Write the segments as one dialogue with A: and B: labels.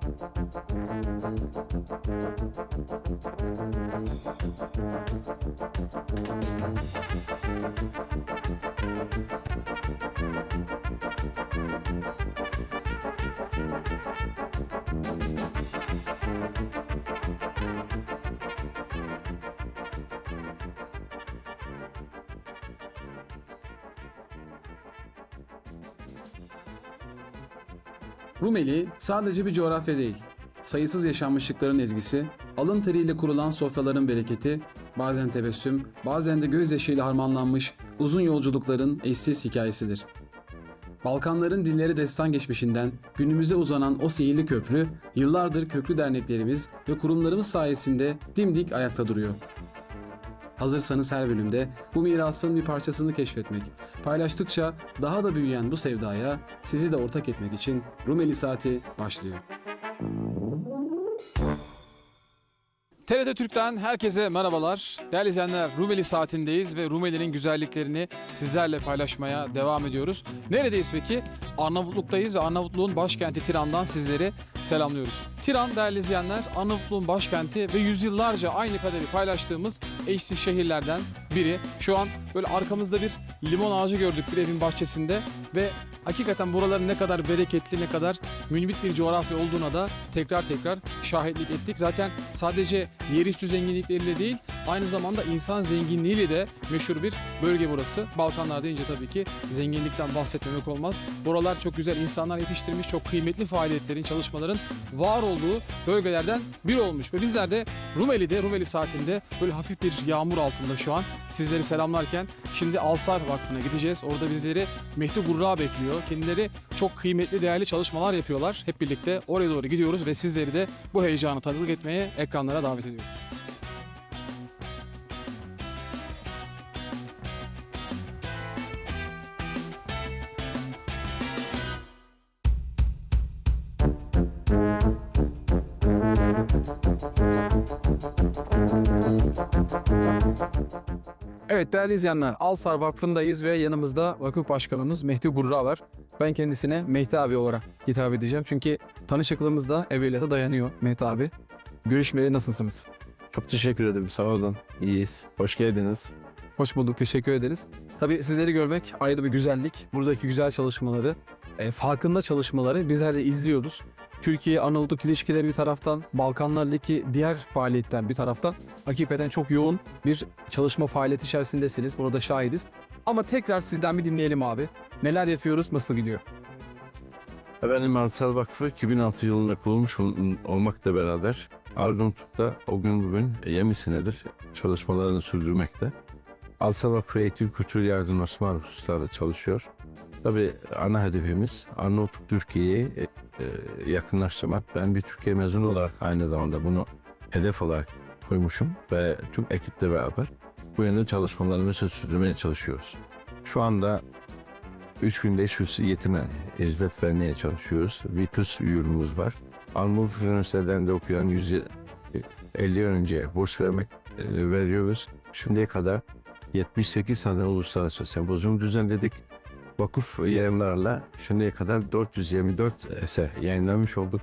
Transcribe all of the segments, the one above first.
A: Thank you. Rumeli sadece bir coğrafya değil. Sayısız yaşanmışlıkların ezgisi, alın teriyle kurulan sofraların bereketi, bazen tebessüm, bazen de gözyaşıyla harmanlanmış uzun yolculukların eşsiz hikayesidir. Balkanların dilleri destan geçmişinden günümüze uzanan o sihirli köprü, yıllardır köklü derneklerimiz ve kurumlarımız sayesinde dimdik ayakta duruyor. Hazırsanız her bölümde bu mirasın bir parçasını keşfetmek, paylaştıkça daha da büyüyen bu sevdaya sizi de ortak etmek için Rumeli Saati başlıyor. TRT Türk'ten herkese merhabalar. Değerli izleyenler Rumeli Saati'ndeyiz ve Rumeli'nin güzelliklerini sizlerle paylaşmaya devam ediyoruz. Neredeyiz peki? Arnavutluk'tayız ve Arnavutluğun başkenti Tiran'dan sizleri selamlıyoruz. Tiran değerli izleyenler Arnavutluğun başkenti ve yüzyıllarca aynı kaderi paylaştığımız eşsiz şehirlerden biri. Şu an böyle arkamızda bir limon ağacı gördük bir evin bahçesinde ve hakikaten buraların ne kadar bereketli ne kadar münbit bir coğrafya olduğuna da tekrar tekrar şahitlik ettik. Zaten sadece yerüstü zenginlikleriyle değil aynı zamanda insan zenginliğiyle de meşhur bir bölge burası. Balkanlar deyince tabii ki zenginlikten bahsetmemek olmaz. Buralar çok güzel insanlar yetiştirmiş, çok kıymetli faaliyetlerin, çalışmaların var olduğu bölgelerden biri olmuş. Ve bizler de Rumeli'de, Rumeli saatinde böyle hafif bir yağmur altında şu an sizleri selamlarken şimdi Alsar Vakfı'na gideceğiz. Orada bizleri Mehdi Gurra bekliyor. Kendileri çok kıymetli, değerli çalışmalar yapıyorlar. Hep birlikte oraya doğru gidiyoruz ve sizleri de bu heyecanı tanıklık etmeye ekranlara davet ediyoruz. Evet değerli izleyenler Alsar Vakfı'ndayız ve yanımızda vakıf başkanımız Mehdi Gurra var. Ben kendisine Mehdi abi olarak hitap edeceğim. Çünkü tanışıklığımız da evveliyata dayanıyor Mehdi abi. Görüşmeye nasılsınız?
B: Çok teşekkür ederim. Sağ olun. İyiyiz. Hoş geldiniz.
A: Hoş bulduk, teşekkür ederiz. Tabii sizleri görmek ayrı bir güzellik. Buradaki güzel çalışmaları, e, farkında çalışmaları bizler de izliyoruz. Türkiye-Arnavutluk ilişkileri bir taraftan, Balkanlardaki diğer faaliyetler bir taraftan hakikaten çok yoğun bir çalışma faaliyeti içerisindesiniz. Burada şahidiz. Ama tekrar sizden bir dinleyelim abi. Neler yapıyoruz, nasıl gidiyor?
B: Efendim Arsal Vakfı 2006 yılında kurulmuş ol- olmakla beraber Arnavutluk'ta o gün bugün yemisinedir çalışmalarını sürdürmekte. Arsal Vakfı Eğitim Kültür Yardımlaşma hususlarında çalışıyor. Tabii ana hedefimiz Arnavutluk Türkiye'yi e, e, yakınlaştırmak. Ben bir Türkiye mezunu olarak aynı zamanda bunu hedef olarak koymuşum ve tüm ekiple beraber bu yönde çalışmalarımızı sürdürmeye çalışıyoruz. Şu anda 3500 yetime hizmet vermeye çalışıyoruz. Vitus ürünümüz var. Arnavut Üniversitesi'nde okuyan 150 öğrenciye burs vermek e, veriyoruz. Şimdiye kadar 78 tane uluslararası sempozyum düzenledik. Vakıf yayınlarla şimdiye kadar 424 eser yayınlamış olduk.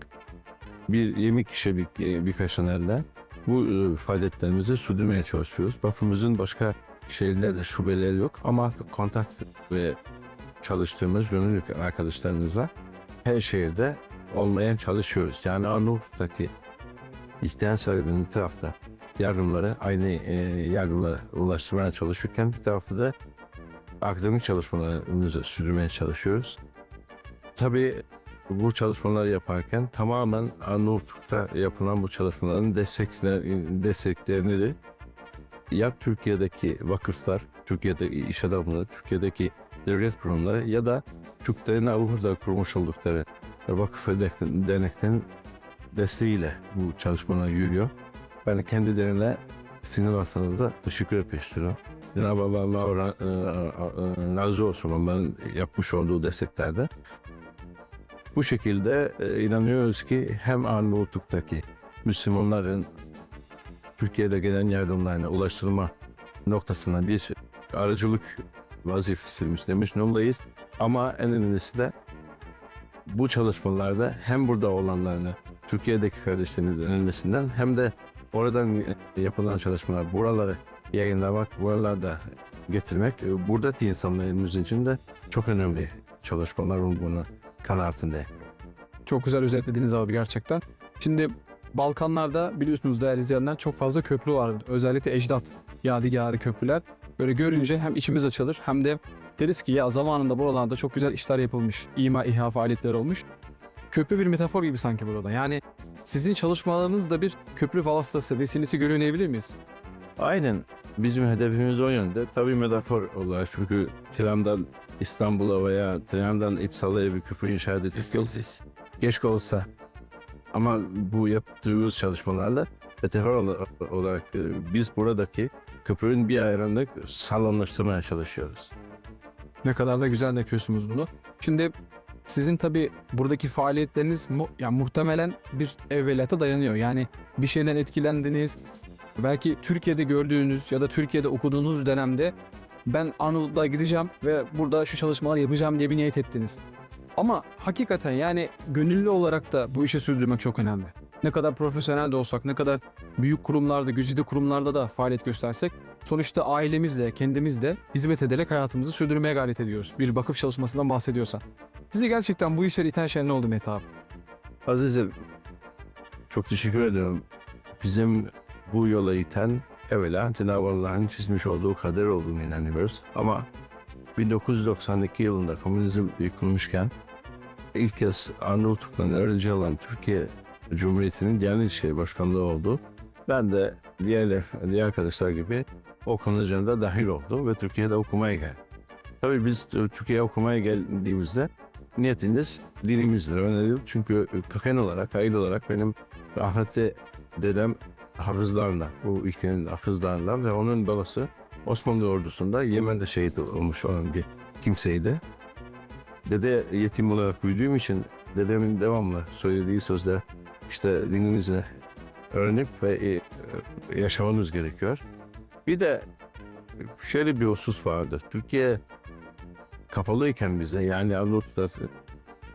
B: Bir 20 kişilik bir personelle bu e, faaliyetlerimizi sürdürmeye çalışıyoruz. Vakfımızın başka şehirlerde şubeleri yok ama kontak ve çalıştığımız gönüllü arkadaşlarımızla her şehirde olmaya çalışıyoruz. Yani Arnavutluk'taki ihtiyaç sahibinin tarafta yardımları aynı e, yardımlara ulaştırmaya çalışırken bir tarafta da akademik çalışmalarımızı sürdürmeye çalışıyoruz. Tabii bu çalışmaları yaparken tamamen Arnavutluk'ta yapılan bu çalışmaların destekler, desteklerini de ya Türkiye'deki vakıflar, Türkiye'deki iş adamları, Türkiye'deki devlet kurumları ya da Türklerin Avrupa'da kurmuş oldukları vakıf ve dernek- derneklerin desteğiyle bu çalışmalar yürüyor. Ben kendilerine sinir hastanızda teşekkür etmek istiyorum. Cenab-ı Allah Allah e, e, razı olsun onların yapmış olduğu desteklerde. Bu şekilde e, inanıyoruz ki hem Arnavutluk'taki Müslümanların Türkiye'de gelen yardımlarına ulaştırma noktasına bir aracılık vazifesi üstlenmiş durumdayız. Ama en önemlisi de bu çalışmalarda hem burada olanlarını Türkiye'deki kardeşlerimizin önlemesinden hem de oradan yapılan çalışmalar buraları yayınlamak, buralarda getirmek e, buradaki insanlarımız için de çok önemli çalışmalar olduğunu kanaatinde.
C: Çok güzel özetlediniz abi gerçekten. Şimdi Balkanlarda biliyorsunuz değerli izleyenler çok fazla köprü var. Özellikle ecdat yadigarı köprüler. Böyle görünce hem içimiz açılır hem de deriz ki ya zamanında buralarda çok güzel işler yapılmış. İma İHA faaliyetleri olmuş. Köprü bir metafor gibi sanki burada. Yani sizin çalışmalarınız da bir köprü falastası, vesilesi görünebilir miyiz?
B: Aynen bizim hedefimiz o yönde. Tabii metafor olarak çünkü Tiran'dan İstanbul'a veya Tiran'dan İpsala'ya bir köprü inşa edecek yok. Keşke olsa. Ama bu yaptığımız çalışmalarla ola- olarak e, biz buradaki köprünün bir ayarını sağlamlaştırmaya çalışıyoruz.
C: Ne kadar da güzel yapıyorsunuz bunu. Şimdi sizin tabi buradaki faaliyetleriniz mu, ya muhtemelen bir evveliyata dayanıyor. Yani bir şeyden etkilendiniz. Belki Türkiye'de gördüğünüz ya da Türkiye'de okuduğunuz dönemde ben Arnavutluğa gideceğim ve burada şu çalışmaları yapacağım diye bir niyet ettiniz. Ama hakikaten yani gönüllü olarak da bu işi sürdürmek çok önemli. Ne kadar profesyonel de olsak, ne kadar büyük kurumlarda, güzide kurumlarda da faaliyet göstersek sonuçta ailemizle, kendimizle hizmet ederek hayatımızı sürdürmeye gayret ediyoruz. Bir vakıf çalışmasından bahsediyorsan. Sizi gerçekten bu işleri iten şey ne oldu Mete abi?
B: Aziz'im çok teşekkür ediyorum. Bizim bu yola iten evvela Cenab-ı Allah'ın çizmiş olduğu kader olduğunu inanıyoruz. Ama 1992 yılında komünizm yıkılmışken ilk kez Arnavutluk'tan öğrenci alan Türkiye Cumhuriyeti'nin Diyanet İşleri Başkanlığı oldu. Ben de diğer, diğer arkadaşlar gibi o konuşmada dahil oldum ve Türkiye'de okumaya geldim. Tabii biz Türkiye'ye okumaya geldiğimizde niyetiniz dinimizle öğrenelim. Çünkü köken olarak, aile olarak benim rahmetli dedem hafızlarından, bu ülkenin hafızlarından ve onun babası Osmanlı ordusunda Yemen'de şehit olmuş olan bir kimseydi. Dede yetim olarak büyüdüğüm için dedemin devamlı söylediği sözler işte dinimizi öğrenip ve e, yaşamamız gerekiyor. Bir de şöyle bir husus vardı. Türkiye kapalıyken bize yani Arnavutlu'da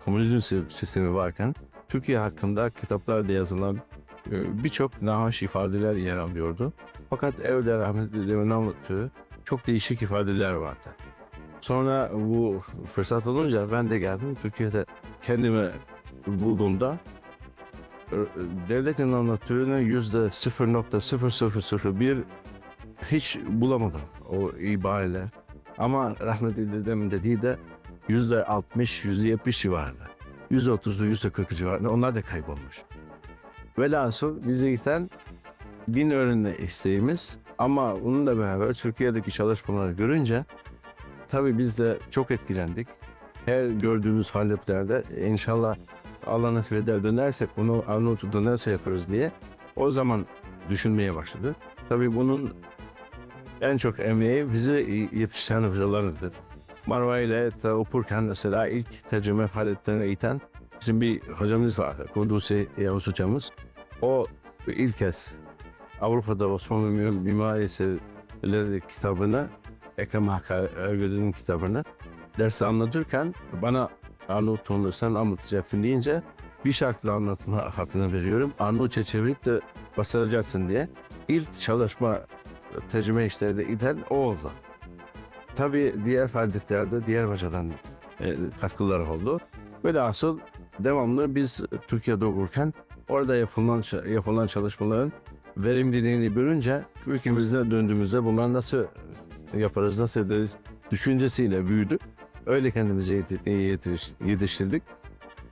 B: komünizm si- sistemi varken Türkiye hakkında kitaplarda yazılan e, birçok nahoş ifadeler yer alıyordu. Fakat evde rahmetli dedemin anlattığı çok değişik ifadeler vardı. Sonra bu fırsat olunca ben de geldim Türkiye'de kendimi bulduğumda e, devletin anlattığını yüzde 0.0001 hiç bulamadım o ibareler. Ama rahmetli dedemin dediği de yüzde 60, yüzde 70 civarında. Yüzde 30'lu, yüzde 40 civarında onlar da kaybolmuş. Velhasıl bizi iten din öğrenme isteğimiz ama onunla beraber Türkiye'deki çalışmaları görünce tabii biz de çok etkilendik. Her gördüğümüz haleplerde inşallah Allah nasip eder dönersek bunu Arnavutluk'ta nasıl yaparız diye o zaman düşünmeye başladı. Tabii bunun en çok emeği bizi yetiştiren hocalarıdır. Marmara ile okurken mesela ilk tercüme faaliyetlerine iten bizim bir hocamız vardı. Kundusi Yavuz hocamız. O ilk kez Avrupa'da Osmanlı mim- mimarisileri kitabını Ekrem Hakkı Ergödü'nün kitabını dersi anlatırken bana Arnavutluğunu sen anlatacaksın deyince bir şarkıyla anlatma hakkını veriyorum. Arnavutça çevirip de basılacaksın diye. İlk çalışma tercüme işleri de iten o oldu. Tabii diğer faaliyetlerde diğer hocadan e, katkıları oldu. Ve asıl devamlı biz Türkiye'de okurken orada yapılan yapılan çalışmaların verimliliğini görünce ülkemize döndüğümüzde bunlar nasıl yaparız, nasıl ederiz düşüncesiyle büyüdük. Öyle kendimizi yeti- yetiş- yetiştirdik.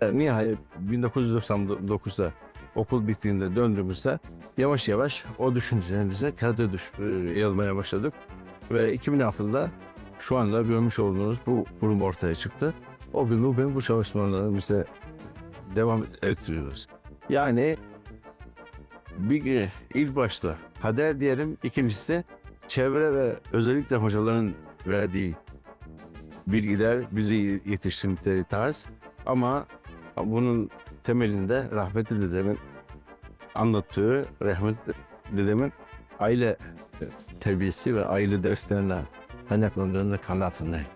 B: E, Nihayet 1999'da okul bittiğinde döndüğümüzde yavaş yavaş o düşüncelerimize kağıda düş, e, yazmaya başladık. Ve 2006'da şu anda görmüş olduğunuz bu kurum ortaya çıktı. O gün bugün bu çalışmalarımıza devam ettiriyoruz. Yani bir ilk başta kader diyelim, ikincisi çevre ve özellikle hocaların verdiği bilgiler bizi yetiştirdikleri tarz ama bunun temelinde rahmetli dedemin anlattığı rahmetli dedemin aile terbiyesi ve aile derslerinden kaynaklandığında kanaatindeyim.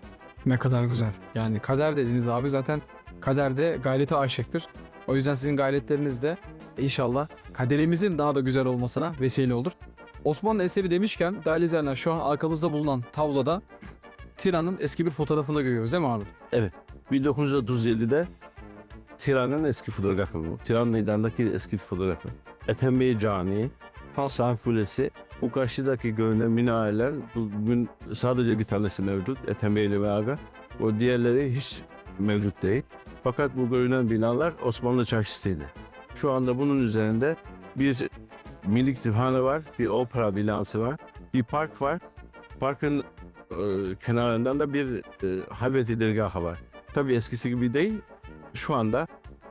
C: Ne kadar güzel. Yani kader dediğiniz abi zaten kaderde gayreti aşıktır. O yüzden sizin gayretleriniz de inşallah kaderimizin daha da güzel olmasına vesile olur.
A: Osmanlı eseri demişken değerli izleyenler şu an arkamızda bulunan tabloda Tiran'ın eski bir fotoğrafını görüyoruz değil mi abi?
B: 1937'de Tiran'ın eski fotoğrafı bu. Tiran Meydanı'ndaki eski fotoğrafı. Ethem Bey Camii, Fansan Kulesi, bu karşıdaki görünen minareler bugün sadece bir tanesi mevcut. Ethem Bey ile beraber. O diğerleri hiç mevcut değil. Fakat bu görünen binalar Osmanlı Çarşısı'ydı. Şu anda bunun üzerinde bir milli kütüphane var, bir opera binası var, bir park var. Parkın e, kenarından da bir e, halveti dergahı var. Tabii eskisi gibi değil. Şu anda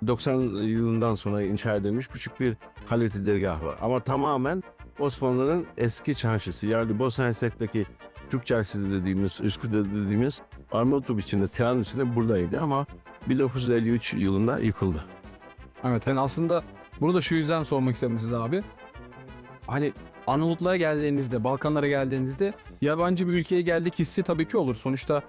B: 90 yılından sonra inşa edilmiş küçük bir halveti dergahı var. Ama tamamen Osmanlı'nın eski çarşısı. Yani Bosna Hersek'teki Türk çarşısı dediğimiz, Üsküdar dediğimiz Arnavutluk içinde, Tiran içinde buradaydı ama 1953 yılında yıkıldı.
A: Evet yani aslında bunu da şu yüzden sormak istedim size abi. Hani Arnavutluğa geldiğinizde, Balkanlara geldiğinizde yabancı bir ülkeye geldik hissi tabii ki olur. Sonuçta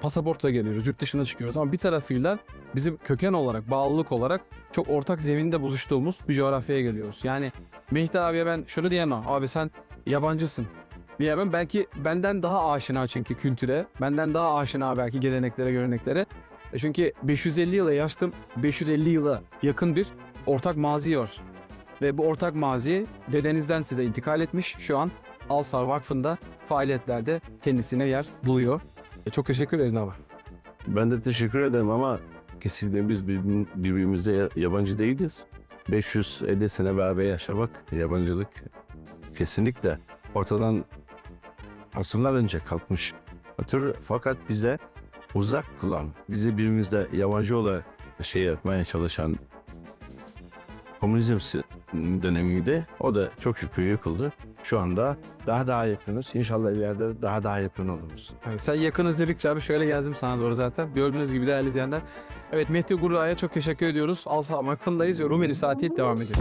A: pasaportla geliyoruz, yurt dışına çıkıyoruz ama bir tarafıyla bizim köken olarak, bağlılık olarak çok ortak zeminde buluştuğumuz bir coğrafyaya geliyoruz. Yani Mehdi abiye ben şunu diyemem. Abi sen yabancısın. Diyemem. Belki benden daha aşina çünkü kültüre. Benden daha aşina belki geleneklere, göreneklere. E Çünkü 550 yıla yaştım. 550 yıla yakın bir ortak mazi var. Ve bu ortak mazi dedenizden size intikal etmiş. Şu an Alsar Vakfı'nda faaliyetlerde kendisine yer buluyor. E çok teşekkür ederiz abi.
B: Ben de teşekkür ederim ama kesinlikle biz birbirimize ya- yabancı değiliz. 550 sene beraber yaşamak, yabancılık kesinlikle ortadan asırlar önce kalkmış. Tür, fakat bize uzak kılan, bizi birbirimizde yabancı olarak şey yapmaya çalışan komünizm dönemiydi. O da çok şükür yıkıldı. Şu anda daha daha yakınız. İnşallah ileride daha daha yakın oluruz.
A: Evet, sen yakınız dedikçe abi şöyle geldim sana doğru zaten. Gördüğünüz gibi değerli izleyenler. Evet Mehdi Gurra'ya çok teşekkür ediyoruz. Alsar Vakfı'ndayız ve Rumeli Saati devam ediyor.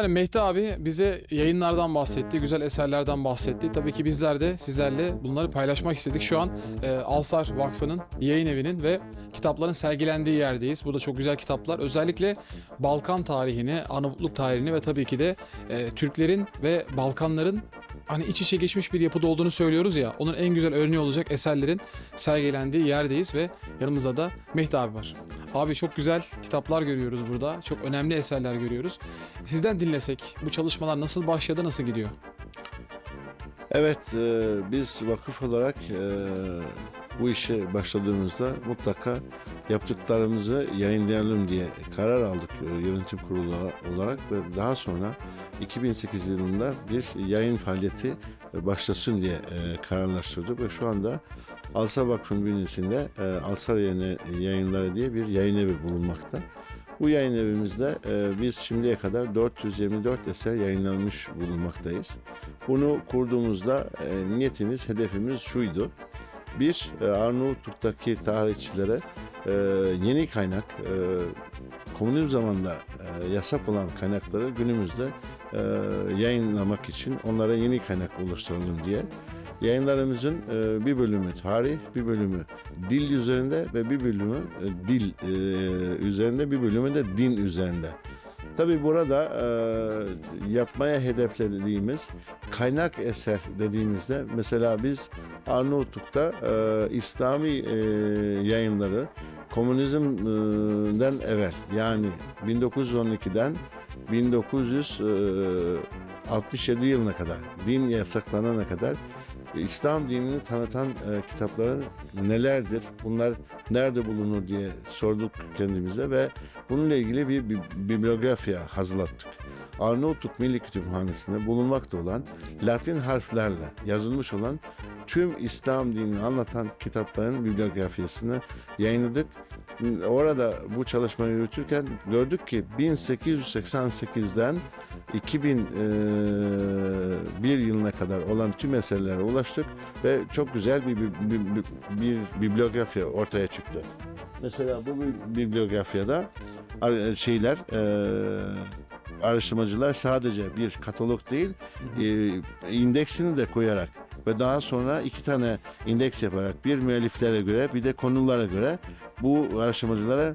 A: Efendim Mehdi abi bize yayınlardan bahsetti, güzel eserlerden bahsetti. Tabii ki bizler de sizlerle bunları paylaşmak istedik. Şu an e, Alsar Vakfı'nın yayın evinin ve kitapların sergilendiği yerdeyiz. Burada çok güzel kitaplar. Özellikle Balkan tarihini, Arnavutluk tarihini ve tabii ki de e, Türklerin ve Balkanların hani iç içe geçmiş bir yapıda olduğunu söylüyoruz ya. Onun en güzel örneği olacak eserlerin sergilendiği yerdeyiz ve yanımızda da Mehdi abi var. Abi çok güzel kitaplar görüyoruz burada. Çok önemli eserler görüyoruz. Sizden dinlesek bu çalışmalar nasıl başladı, nasıl gidiyor?
D: Evet, e, biz vakıf olarak e, bu işe başladığımızda mutlaka yaptıklarımızı yayınlayalım diye karar aldık e, yönetim kurulu olarak ve daha sonra 2008 yılında bir yayın faaliyeti başlasın diye e, kararlaştırdık ve şu anda Alsa Vakfı'nın bünyesinde e, Alsar Yayını, Yayınları diye bir yayın evi bulunmakta. Bu yayın evimizde e, biz şimdiye kadar 424 eser yayınlanmış bulunmaktayız. Bunu kurduğumuzda e, niyetimiz, hedefimiz şuydu. Bir, e, Arnavutluk'taki tarihçilere e, yeni kaynak, e, komünizm zamanında e, yasak olan kaynakları günümüzde e, yayınlamak için onlara yeni kaynak oluşturalım diye. Yayınlarımızın e, bir bölümü tarih, bir bölümü dil üzerinde ve bir bölümü e, dil e, üzerinde, bir bölümü de din üzerinde. Tabii burada yapmaya hedeflediğimiz kaynak eser dediğimizde mesela biz Arnavutluk'ta İslami yayınları komünizmden evvel yani 1912'den 1967 yılına kadar din yasaklanana kadar İslam dinini tanıtan e, kitapların nelerdir? Bunlar nerede bulunur diye sorduk kendimize ve bununla ilgili bir, bir bibliografya hazırlattık. Arnavutluk Milli Kütüphanesi'nde bulunmakta olan Latin harflerle yazılmış olan tüm İslam dinini anlatan kitapların bibliografyasını yayınladık. Orada bu çalışmayı yürütürken gördük ki 1888'den 2001 yılına kadar olan tüm eserlere ulaştık ve çok güzel bir, bir, bir, bir bibliografya ortaya çıktı. Mesela bu bi- bibliografyada ar- şeyler e, araştırmacılar sadece bir katalog değil e, indeksini de koyarak ve daha sonra iki tane indeks yaparak bir müelliflere göre bir de konulara göre bu araştırmacılara e,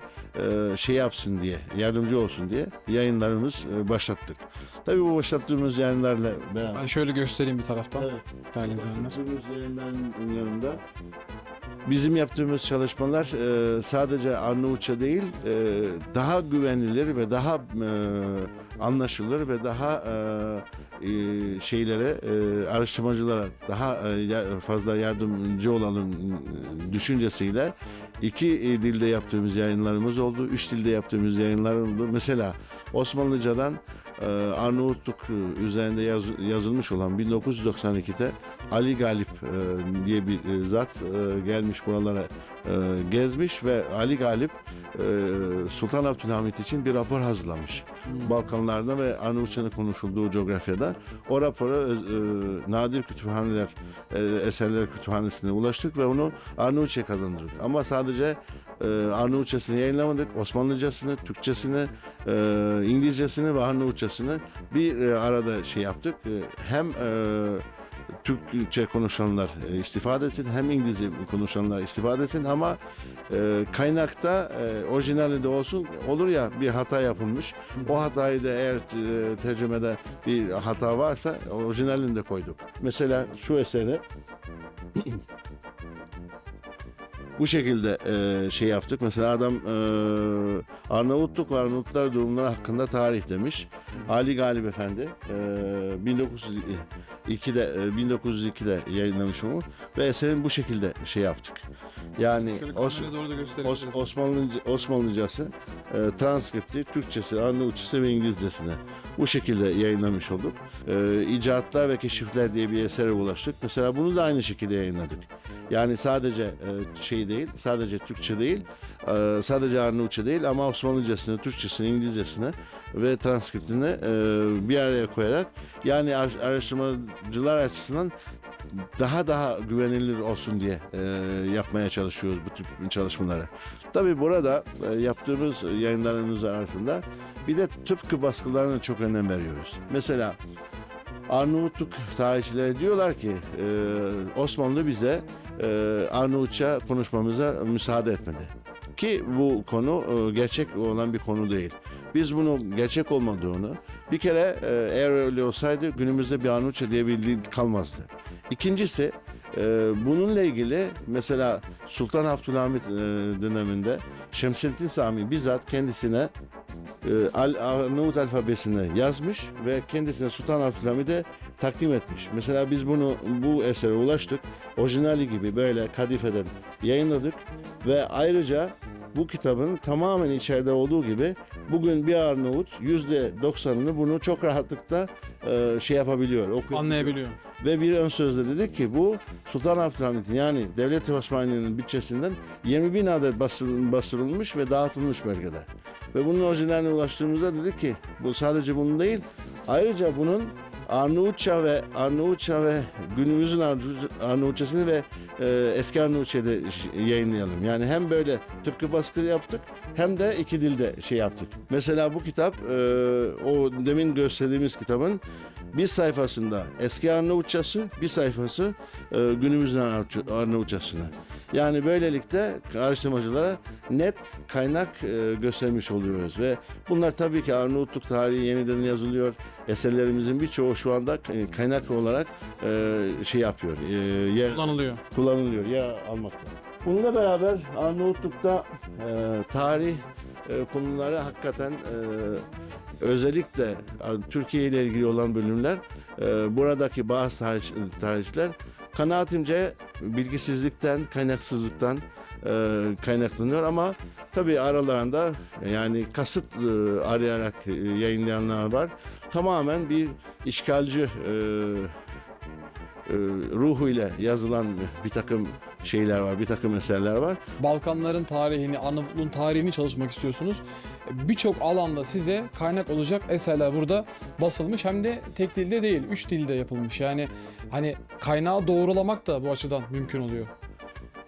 D: şey yapsın diye yardımcı olsun diye yayınlarımız e, başlattık. Tabii bu başlattığımız yayınlarla beraber
A: Ben şöyle göstereyim bir taraftan
D: Evet.
A: değerli izleyenler.
D: Yaptığımız yayınların yanında bizim yaptığımız çalışmalar e, sadece Arnavutça değil e, daha güvenilir ve daha e, anlaşılır ve daha e, e, şeylere e, araştırmacılara daha e, fazla yardımcı olalım e, düşüncesiyle iki e, dilde yaptığımız yayınlarımız oldu. Üç dilde yaptığımız yayınlarımız oldu. Mesela Osmanlıcadan Arnavutluk e, üzerinde yaz- yazılmış olan 1992'de Ali Galip e, diye bir e, zat e, gelmiş buralara e, gezmiş ve Ali Galip e, Sultan Abdülhamit için bir rapor hazırlamış. Balkanlarda ve Arnavutça'nın konuşulduğu coğrafyada. O rapora e, Nadir Kütüphaneler e, Eserler Kütüphanesi'ne ulaştık ve onu Arnavutça'ya kazandırdık. Ama sadece e, Arnavutçasını yayınlamadık. Osmanlıcasını, Türkçesini, e, İngilizcesini ve Arnavutçasını bir e, arada şey yaptık. E, hem e, Türkçe konuşanlar e, istifade etsin hem İngilizce konuşanlar istifade etsin ama e, kaynakta e, orijinali de olsun olur ya bir hata yapılmış. O hatayı da eğer e, tercümede bir hata varsa orijinalini de koyduk. Mesela şu eseri bu şekilde e, şey yaptık. Mesela adam e, Arnavutluk ve Arnavutlar durumları hakkında tarih demiş. Ali Galip Efendi e, 1902'de e, 1902'de yayınlamış onu ve eserin bu şekilde şey yaptık. Yani Os, Os. Osmanlıca, Osmanlıcası, e, transkripti, Türkçesi, Arnavutçası ve İngilizcesine bu şekilde yayınlamış olduk. E, İcatlar ve Keşifler diye bir esere ulaştık. Mesela bunu da aynı şekilde yayınladık. Yani sadece e, şey değil, sadece Türkçe değil, e, sadece Arnavutça değil ama Osmanlıcasını, Türkçesini, İngilizcesini ve transkriptini e, bir araya koyarak yani ar- araştırmacılar açısından daha daha güvenilir olsun diye yapmaya çalışıyoruz bu tip çalışmaları. Tabii burada yaptığımız yayınlarımız arasında bir de tıpkı baskılarına çok önem veriyoruz. Mesela Arnavutluk tarihçileri diyorlar ki Osmanlı bize Arnavutça konuşmamıza müsaade etmedi. Ki bu konu e, gerçek olan bir konu değil. Biz bunu gerçek olmadığını bir kere e, eğer öyle olsaydı günümüzde bir Arnavutça diye bir dil kalmazdı. İkincisi e, bununla ilgili mesela Sultan Abdülhamit e, döneminde Şemsettin Sami bizzat kendisine e, Al- Arnavut alfabesini yazmış ve kendisine Sultan Abdülhamid'e takdim etmiş. Mesela biz bunu bu esere ulaştık. Orijinali gibi böyle kadifeden yayınladık ve ayrıca bu kitabın tamamen içeride olduğu gibi bugün bir Arnavut yüzde doksanını bunu çok rahatlıkla e, şey yapabiliyor, okuyabiliyor.
A: Anlayabiliyor.
D: Ve bir ön sözde dedik ki bu Sultan Abdülhamit'in yani Devlet-i Osmaniye'nin bütçesinden 20 bin adet basıl- bastırılmış ve dağıtılmış bölgede. Ve bunun orijinaline ulaştığımızda dedik ki bu sadece bunun değil ayrıca bunun Arnavutça ve Arnavutça ve günümüzün Arnavut- Arnavutçasını ve e, eski Arnavutça'yı da ş- yayınlayalım. Yani hem böyle tıpkı baskı yaptık hem de iki dilde şey yaptık. Mesela bu kitap e, o demin gösterdiğimiz kitabın bir sayfasında eski Arnavutçası, bir sayfası e, günümüzün Arnavutça- Arnavutçasını. Yani böylelikle araştırmacılara net kaynak e, göstermiş oluyoruz ve bunlar tabii ki Arnavutluk tarihi yeniden yazılıyor. Eserlerimizin birçoğu şu anda kaynak olarak e, şey yapıyor, e, yer
A: Kullanılıyor.
D: kullanılıyor ya almakta. Bununla beraber Arnavutluk'ta e, tarih e, konuları hakikaten e, özellikle e, Türkiye ile ilgili olan bölümler e, buradaki bazı tarih, tarihçiler kanaatimce bilgisizlikten, kaynaksızlıktan e, kaynaklanıyor ama tabii aralarında yani kasıt e, arayarak e, yayınlayanlar var. Tamamen bir işgalci e, ruhuyla yazılan bir takım şeyler var, bir takım eserler var.
A: Balkanların tarihini, Arnavutluğun tarihini çalışmak istiyorsunuz. Birçok alanda size kaynak olacak eserler burada basılmış. Hem de tek dilde değil, üç dilde yapılmış. Yani hani kaynağı doğrulamak da bu açıdan mümkün oluyor.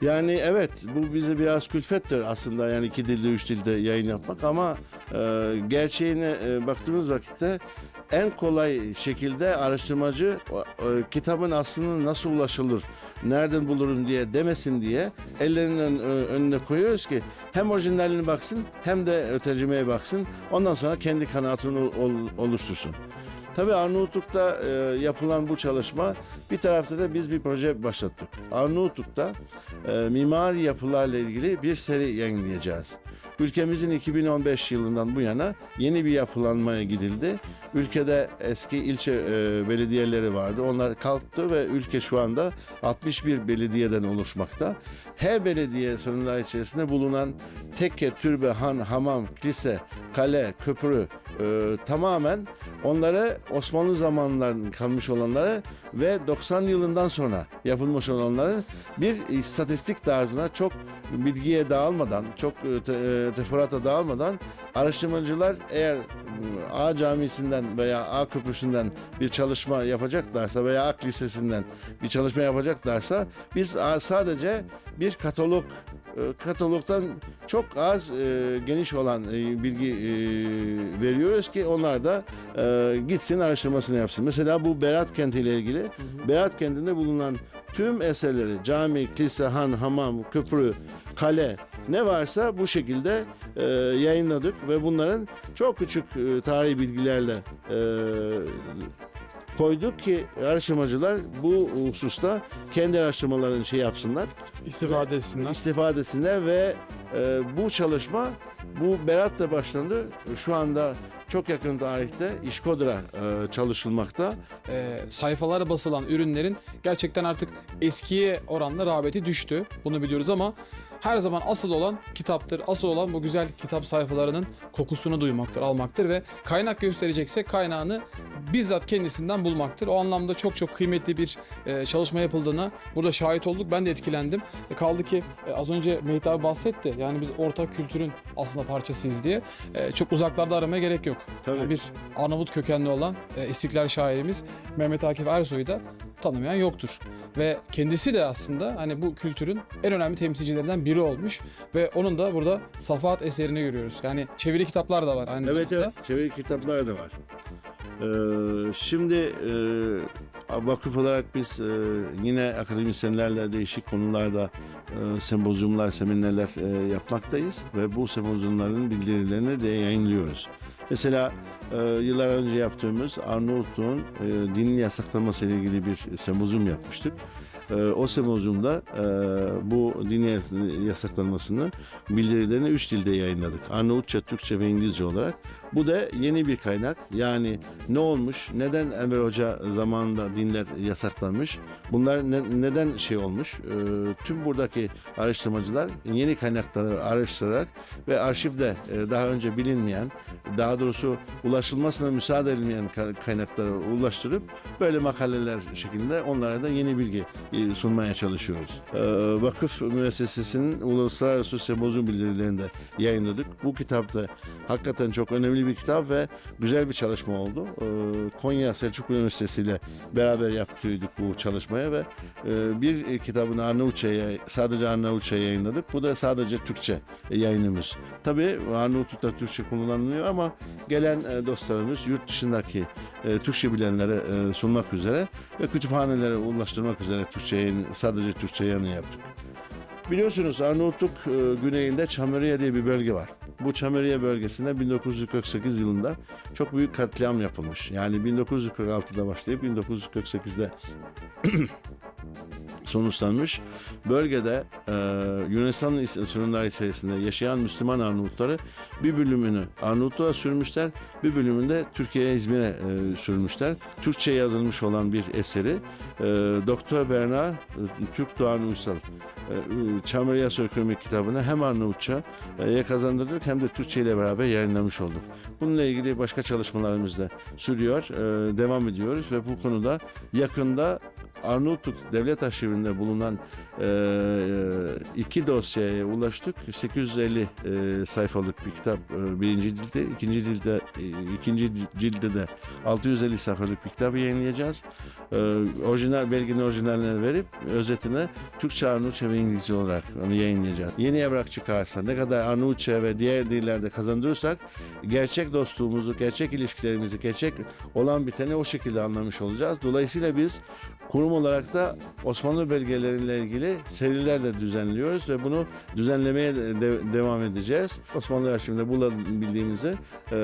D: Yani evet bu bize biraz külfettir aslında yani iki dilde üç dilde yayın yapmak ama e, gerçeğine e, baktığımız vakitte en kolay şekilde araştırmacı e, kitabın aslına nasıl ulaşılır, nereden bulurum diye demesin diye ellerinin ön- önüne koyuyoruz ki hem orijinaline baksın hem de tercümeye baksın ondan sonra kendi kanaatini ol- oluştursun. Tabii Arnavutluk'ta e, yapılan bu çalışma bir tarafta da biz bir proje başlattık. Arnavutluk'ta e, mimari yapılarla ilgili bir seri yayınlayacağız. Ülkemizin 2015 yılından bu yana yeni bir yapılanmaya gidildi. Ülkede eski ilçe e, belediyeleri vardı. Onlar kalktı ve ülke şu anda 61 belediyeden oluşmakta. Her belediye sınırları içerisinde bulunan tekke, türbe, han, hamam, kilise, kale, köprü e, tamamen onları Osmanlı zamanlarından kalmış olanları ve 90 yılından sonra yapılmış olanları bir istatistik tarzına çok bilgiye dağılmadan, çok e, te, e, dağılmadan araştırmacılar eğer m, A camisinden veya A köprüsünden bir çalışma yapacaklarsa veya A lisesinden bir çalışma yapacaklarsa biz sadece bir katalog e, katalogdan çok az e, geniş olan e, bilgi e, veriyoruz ki onlar da e, gitsin araştırmasını yapsın. Mesela bu Berat kenti ile ilgili Berat kentinde bulunan tüm eserleri cami, kilise, han, hamam, köprü, kale ne varsa bu şekilde e, yayınladık ve bunların çok küçük e, tarihi bilgilerle e, koyduk ki araştırmacılar bu hususta kendi araştırmalarını şey yapsınlar
A: İstifade etsinler.
D: istifade etsinler ve e, bu çalışma bu Berat'ta başlandı. Şu anda çok yakın tarihte İşkodra e, çalışılmakta.
A: e, sayfalara basılan ürünlerin gerçekten artık eskiye oranla rağbeti düştü. Bunu biliyoruz ama her zaman asıl olan kitaptır. Asıl olan bu güzel kitap sayfalarının kokusunu duymaktır, almaktır ve kaynak gösterecekse kaynağını bizzat kendisinden bulmaktır. O anlamda çok çok kıymetli bir e, çalışma yapıldığına burada şahit olduk. Ben de etkilendim. E, kaldı ki e, az önce Mehmet abi bahsetti. Yani biz ortak kültürün aslında parçasıyız diye. E, çok uzaklarda aramaya gerek yok.
D: Tabii.
A: Yani bir Arnavut kökenli olan e, İstiklal şairimiz Mehmet Akif Ersoy'u da tanımayan yoktur. Ve kendisi de aslında hani bu kültürün en önemli temsilcilerinden biri olmuş ve onun da burada Safahat eserini görüyoruz. Yani çeviri kitaplar da var aynı
D: Evet
A: zamanda.
D: evet çeviri kitaplar da var. Ee, şimdi e, vakıf olarak biz e, yine akademisyenlerle değişik konularda e, sempozyumlar, seminerler e, yapmaktayız ve bu sempozyumların bildirilerini de yayınlıyoruz. Mesela e, yıllar önce yaptığımız Arnavutluğun e, dinin yasaklanması ile ilgili bir sempozyum yapmıştık. E, o sempozyumda e, bu din yas- yasaklanmasını bildirilerini üç dilde yayınladık. Arnavutça, Türkçe ve İngilizce olarak. Bu da yeni bir kaynak. Yani ne olmuş, neden Enver Hoca zamanında dinler yasaklanmış, bunlar ne- neden şey olmuş, e, tüm buradaki araştırmacılar yeni kaynakları araştırarak ve arşivde e, daha önce bilinmeyen, daha doğrusu ulaşılmasına müsaade edilmeyen ka- kaynakları ulaştırıp böyle makaleler şeklinde onlara da yeni bilgi e, sunmaya çalışıyoruz. E, Vakıf müessesesinin uluslararası sempozyum bildirilerinde yayınladık. Bu kitapta hakikaten çok önemli bir kitap ve güzel bir çalışma oldu. E, Konya Selçuklu Üniversitesi ile beraber yaptıydık bu çalışmaya ve e, bir kitabını Arnavutça'ya sadece Arnavutça yayınladık. Bu da sadece Türkçe yayınımız. Tabii Arnavutluk'ta Türkçe kullanılıyor ama gelen e, dostlarımız yurt dışındaki e, Türkçe bilenlere e, sunmak üzere ve kütüphanelere ulaştırmak üzere Türkçe yayın, sadece Türkçe yayını yaptık. Biliyorsunuz Arnavutluk e, güneyinde Çameriye diye bir bölge var. Bu Çameriye bölgesinde 1948 yılında çok büyük katliam yapılmış. Yani 1946'da başlayıp 1948'de sonuçlanmış. Bölgede e, Yunanistan is- sınırları içerisinde yaşayan Müslüman Arnavutları bir bölümünü Arnavutluğa sürmüşler, bir bölümünü de Türkiye'ye İzmir'e e, sürmüşler. Türkçe yazılmış olan bir eseri e, Doktor Berna e, Türk Doğan Uysal e, Çameriye Soykırımı kitabını hem Arnavutça e, kazandırdık hem de Türkçe ile beraber yayınlamış olduk. Bununla ilgili başka çalışmalarımız da sürüyor, e, devam ediyoruz ve bu konuda yakında Arnavutluk Devlet Arşivinde bulunan iki dosyaya ulaştık. 850 e, sayfalık bir kitap birinci cilde, ikinci cilde ikinci cilde de 650 sayfalık bir kitap yayınlayacağız. Orijinal belgenin orijinallerini verip özetine Türkçe, Arnavutça ve İngilizce olarak onu yayınlayacağız. Yeni evrak çıkarsa ne kadar Arnavutça ve diğer dillerde kazandırırsak gerçek dostluğumuzu, gerçek ilişkilerimizi, gerçek olan biteni o şekilde anlamış olacağız. Dolayısıyla biz kurum olarak da Osmanlı belgeleriyle ilgili seriler de düzenliyoruz ve bunu düzenlemeye de, de- devam edeceğiz. Osmanlı arşivinde bulabildiğimizi e,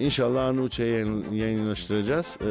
D: inşallah Arnavutça'ya yayın, yayınlaştıracağız, e,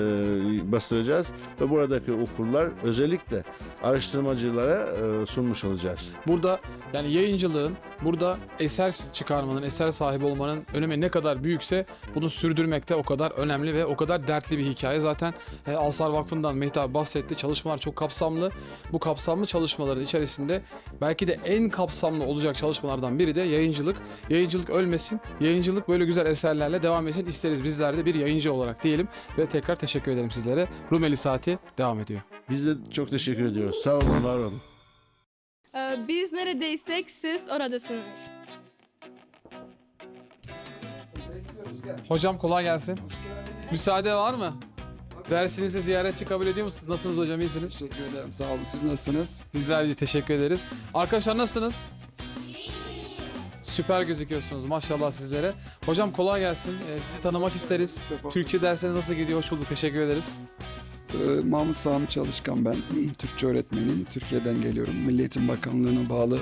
D: bastıracağız ve buradaki okurlar özellikle araştırmacılara e, sunmuş olacağız.
A: Burada yani yayıncılığın, burada eser çıkarmanın, eser sahibi olmanın önemi ne kadar büyükse bunu sürdürmek de o kadar önemli ve o kadar dertli bir hikaye. Zaten e, Alsar Vakfı'ndan Mehdi abi bahsetti. Çalışmalar çok kapsamlı. Bu kapsamlı çalışmaların içerisinde belki de en kapsamlı olacak çalışmalardan biri de yayıncılık. Yayıncılık ölmesin. Yayıncılık böyle güzel eserlerle devam etsin. isteriz bizler de bir yayıncı olarak diyelim ve tekrar teşekkür ederim sizlere. Rumeli Saati devam ediyor.
D: Biz de çok teşekkür ediyoruz. Sağ olun, var olun.
E: Ee, Biz neredeysek siz oradasınız.
A: Hocam kolay gelsin. Müsaade var mı? Dersinize ziyaretçi kabul ediyor musunuz? Nasılsınız hocam? İyisiniz?
F: Teşekkür ederim. Sağ olun. Siz nasılsınız?
A: Bizler de teşekkür ederiz. Arkadaşlar nasılsınız? Süper gözüküyorsunuz maşallah sizlere. Hocam kolay gelsin. Ee, sizi tanımak isteriz. Türkçe dersleri nasıl gidiyor? Hoş bulduk. Teşekkür ederiz.
F: Ee, Mahmut Sami Çalışkan ben. Türkçe öğretmeniyim. Türkiye'den geliyorum. Milli Eğitim Bakanlığı'na bağlı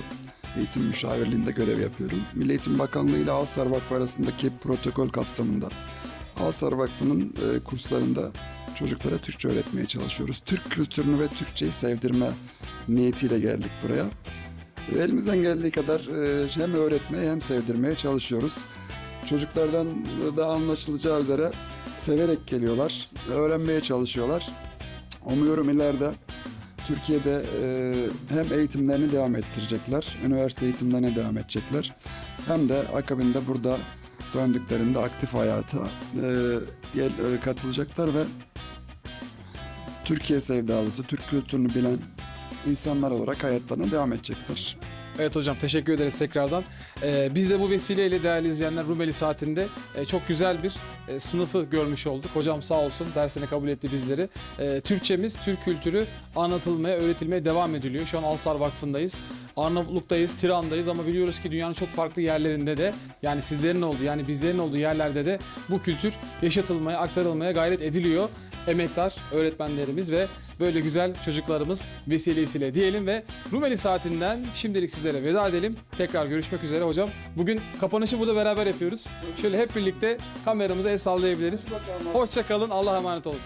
F: eğitim müşavirliğinde görev yapıyorum. Milli Eğitim Bakanlığı ile Alsar Vakfı arasındaki protokol kapsamında Alsar Vakfı'nın e, kurslarında çocuklara Türkçe öğretmeye çalışıyoruz. Türk kültürünü ve Türkçeyi sevdirme niyetiyle geldik buraya. Elimizden geldiği kadar e, hem öğretmeye hem sevdirmeye çalışıyoruz. Çocuklardan da anlaşılacağı üzere severek geliyorlar, öğrenmeye çalışıyorlar. Umuyorum ileride Türkiye'de e, hem eğitimlerini devam ettirecekler, üniversite eğitimlerine devam edecekler. Hem de akabinde burada döndüklerinde aktif hayata e, katılacaklar ve Türkiye sevdalısı, Türk kültürünü bilen insanlar olarak hayatlarına devam edecekler.
A: Evet hocam teşekkür ederiz tekrardan. Ee, biz de bu vesileyle değerli izleyenler Rumeli Saati'nde e, çok güzel bir e, sınıfı görmüş olduk. Hocam sağ olsun dersine kabul etti bizleri. E, Türkçemiz, Türk kültürü anlatılmaya, öğretilmeye devam ediliyor. Şu an Alsar Vakfı'ndayız. Arnavutluk'tayız, Tiran'dayız ama biliyoruz ki dünyanın çok farklı yerlerinde de yani sizlerin olduğu yani bizlerin olduğu yerlerde de bu kültür yaşatılmaya, aktarılmaya gayret ediliyor. Emektar öğretmenlerimiz ve böyle güzel çocuklarımız vesilesiyle diyelim ve Rumeli Saati'nden şimdilik sizlere veda edelim. Tekrar görüşmek üzere hocam. Bugün kapanışı burada beraber yapıyoruz. Şöyle hep birlikte kameramıza el sallayabiliriz. Hoşça kalın. Allah'a emanet olun.